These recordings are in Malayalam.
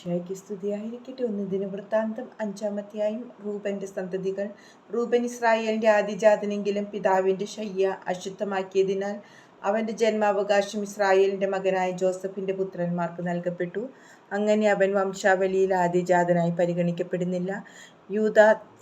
ഈശോയ്ക്ക് സ്തുതിയായിരിക്കട്ടെ. ഒന്ന് ദിനവൃത്താന്തം അഞ്ചാമത്തെയായും റൂബന്റെ സന്തതികൾ. റൂബൻ ഇസ്രായേലിന്റെ ആദിജാതനെങ്കിലും പിതാവിന്റെ ശയ്യ അശുദ്ധമാക്കിയതിനാൽ അവന്റെ ജന്മാവകാശം ഇസ്രായേലിന്റെ മകനായ ജോസഫിന്റെ പുത്രന്മാർക്ക് നൽകപ്പെട്ടു. അങ്ങനെ അവൻ വംശാവലിയിൽ ആദിജാതനായി പരിഗണിക്കപ്പെടുന്നില്ല. യൂത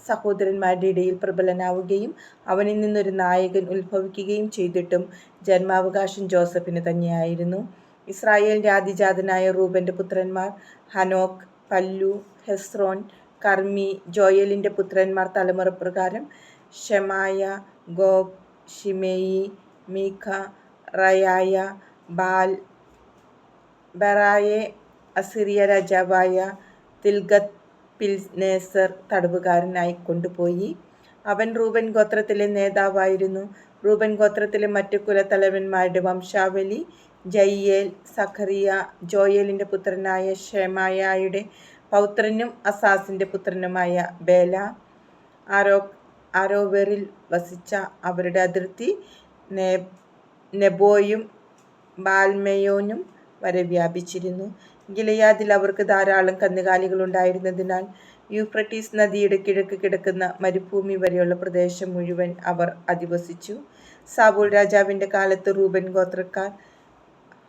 സഹോദരന്മാരുടെ ഇടയിൽ പ്രബലനാവുകയും അവനിൽ നിന്നൊരു നായകൻ ഉത്ഭവിക്കുകയും ചെയ്തിട്ടും ജന്മാവകാശം ജോസഫിന് തന്നെയായിരുന്നു. ഇസ്രായേലിന്റെ ആദിജാതനായ റൂബന്റെ പുത്രന്മാർ ഹനോക്ക് പല്ലു ഹെസ്രോൻ കർമ്മി ജോയലിന്റെ പുത്രന്മാർ തലമുറ പ്രകാരം ഷെമായ ഗോഗ് ഷിമേയി മീഖ റയായ ബാൽ ബറായെ അസിറിയ രാജാവായ തിൽഗത് പിൽനേസർ തടവുകാരനായി കൊണ്ടുപോയി. അവൻ റൂബൻ ഗോത്രത്തിലെ നേതാവായിരുന്നു. റൂബൻ ഗോത്രത്തിലെ മറ്റു കുലത്തലവന്മാരുടെ വംശാവലി ജയ്യേൽ സഖറിയ ജോയേലിന്റെ പുത്രനായ ഷെമായയുടെ പൗത്രനും അസാസിന്റെ പുത്രനുമായ ബേല. ആരോ ആരോവറിൽ വസിച്ച അവരുടെ അതിർത്തി നെബോയും ബാൽമയോനും വരെ വ്യാപിച്ചിരുന്നു. ഗിലയാദിൽ അവർക്ക് ധാരാളം കന്നുകാലികൾ ഉണ്ടായിരുന്നതിനാൽ യൂഫ്രട്ടീസ് നദിയുടെ കിഴക്ക് കിടക്കുന്ന മരുഭൂമി വരെയുള്ള പ്രദേശം മുഴുവൻ അവർ അധിവസിച്ചു. സാബുൾ രാജാവിന്റെ കാലത്ത് റൂബൻ ഗോത്രക്കാർ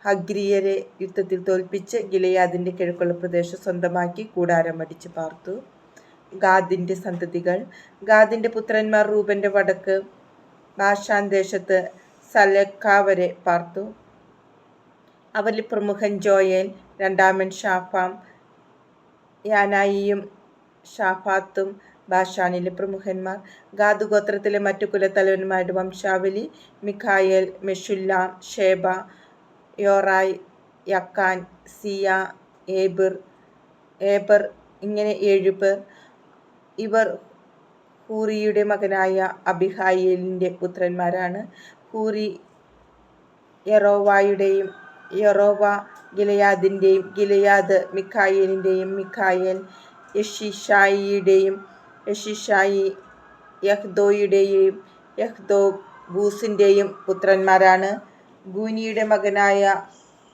ഹഗ്രിയരെ യുദ്ധത്തിൽ തോൽപ്പിച്ച് ഗിലയാദിന്റെ കിഴക്കുള്ള പ്രദേശം സ്വന്തമാക്കി കൂടാരം അടിച്ചു പാർത്തു. ഗാദിന്റെ സന്തതികൾ. ഗാദിന്റെ പുത്രന്മാർ റൂപന്റെ വടക്ക് ബാഷാൻ ദേശത്ത് സലക്ക വരെ പാർത്തു. അവരിൽ പ്രമുഖൻ ജോയൽ രണ്ടാമൻ ഷാഫാം യാനായിയും ഷാഫാത്തും ബാഷാനിലെ പ്രമുഖന്മാർ. ഗാദു ഗോത്രത്തിലെ മറ്റു കുലത്തലവന്മാരുടെ വംശാവലി Michael Meshullam Sheba Jorai Jachan Zia Eber Eber ഇങ്ങനെ ഏഴുപേർ ഇവർ ഹൂറിയുടെ മകനായ അബിഹായേലിന്റെ പുത്രന്മാരാണ്. ഹൂറി യറോവായുടെയും യറോവ ഗിലയാദിന്റെയും ഗിലയാദ് മിഖായേലിന്റെയും മിഖായേൽ യഷിഷായിയുടെയും യഷിഷായി യഹ്ദോയുടെയും യഹ്ദോ ബൂസിന്റെയും പുത്രന്മാരാണ്. ഗൂനിയുടെ മകനായ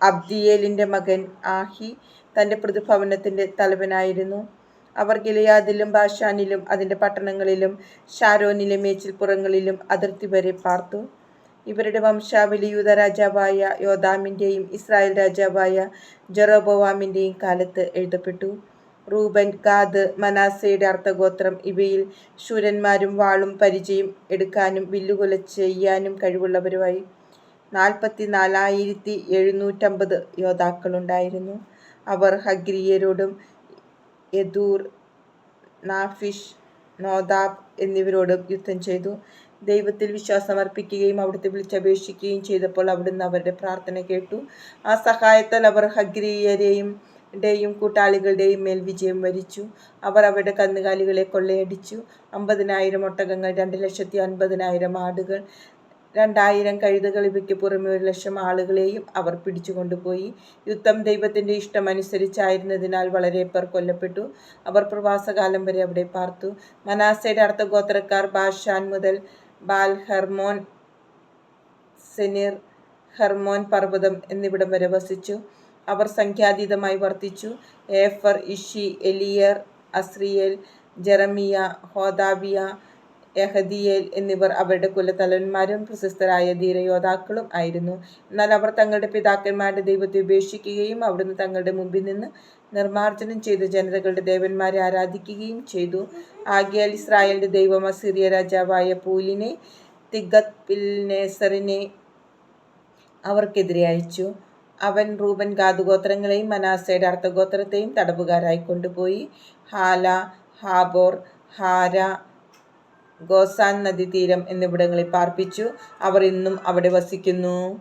അബ്ദിയേലിന്റെ മകൻ ആഹി തന്റെ പ്രതിഭവനത്തിന്റെ തലവനായിരുന്നു. അവർ ഗിലയാദിലും ബാഷാനിലും അതിന്റെ പട്ടണങ്ങളിലും ഷാരോനിലെ മേച്ചിൽപ്പുറങ്ങളിലും അതിർത്തി വരെ പാർത്തു. ഇവരുടെ വംശാവലി യൂത രാജാവായ യോദാമിന്റെയും ഇസ്രായേൽ രാജാവായ ജെറോബോവാമിന്റെയും കാലത്ത് എഴുതപ്പെട്ടു. റൂബൻ ഗാദ് മനാസയുടെ അർത്ഥഗോത്രം ഇവയിൽ ശൂരന്മാരും വാളും പരിചയം എടുക്കാനും വില്ലുകൊല ചെയ്യാനും കഴിവുള്ളവരുമായി. നാൽപ്പത്തി നാലായിരത്തി എഴുന്നൂറ്റമ്പത് യോദ്ധാക്കളുണ്ടായിരുന്നു. അവർ ഹഗ്രിയരോടും യദൂർ നാഫിഷ് നോദാബ് എന്നിവരോടും യുദ്ധം ചെയ്തു. ദൈവത്തിൽ വിശ്വാസമർപ്പിക്കുകയും അവിടുത്തെ വിളിച്ചപേക്ഷിക്കുകയും ചെയ്തപ്പോൾ അവിടുന്ന് അവരുടെ പ്രാർത്ഥന കേട്ടു. ആ സഹായത്താൽ അവർ ഹഗ്രിയരെയും ടെയും കൂട്ടാളികളുടെയും മേൽ വിജയം വരിച്ചു. അവർ അവരുടെ കന്നുകാലികളെ കൊള്ളയടിച്ചു. അമ്പതിനായിരം ഒട്ടകങ്ങൾ രണ്ട് ലക്ഷത്തി അൻപതിനായിരം ആടുകൾ രണ്ടായിരം കഴുതകൾ ഇവയ്ക്ക് പുറമെ ഒരു ലക്ഷം ആളുകളെയും അവർ പിടിച്ചുകൊണ്ടുപോയി. യുദ്ധം ദൈവത്തിന്റെ ഇഷ്ടമനുസരിച്ചായിരുന്നതിനാൽ വളരെ പേർ കൊല്ലപ്പെട്ടു. അവർ പ്രവാസകാലം വരെ അവിടെ പാർത്തു. മനാസയുടെ അർത്ഥഗോത്രക്കാർ ബാഷാൻ മുതൽ ബാൽ ഹെർമോൻ സെനിർ ഹെർമോൻ പർവതം എന്നിവിടം വരെ വസിച്ചു. അവർ സംഖ്യാതീതമായി വർദ്ധിച്ചു ഏഫർ ഇഷി എലിയർ അസ്രിയേൽ ജെറമിയ ഹോദാബിയ യഹദിയേൽ എന്നിവർ അവരുടെ കുലത്തലവന്മാരും പ്രശസ്തരായ ധീരയോദ്ധാക്കളും ആയിരുന്നു. എന്നാൽ അവർ തങ്ങളുടെ പിതാക്കന്മാരുടെ ദൈവത്തെ ഉപേക്ഷിക്കുകയും അവിടുന്ന് തങ്ങളുടെ മുമ്പിൽ നിന്ന് നിർമ്മാർജനം ചെയ്ത ജനതകളുടെ ദേവന്മാരെ ആരാധിക്കുകയും ചെയ്തു. ആകിയാൽ ഇസ്രായേലിന്റെ ദൈവം അസിറിയ രാജാവായ പൂലിനെ തിഗത് പിൽനേസറിനെ അവർക്കെതിരെ അയച്ചു. അവൻ റൂബൻ ഗാതുഗോത്രങ്ങളെയും മനാസയുടെ അർത്ഥഗോത്രത്തെയും തടവുകാരായി കൊണ്ടുപോയി. ഹാല ഹാബോർ ഹാര ഗോസാൻ നദീതീരം എന്നിവിടങ്ങളിൽ പാർപ്പിച്ചു. അവർ ഇന്നും അവിടെ വസിക്കുന്നു.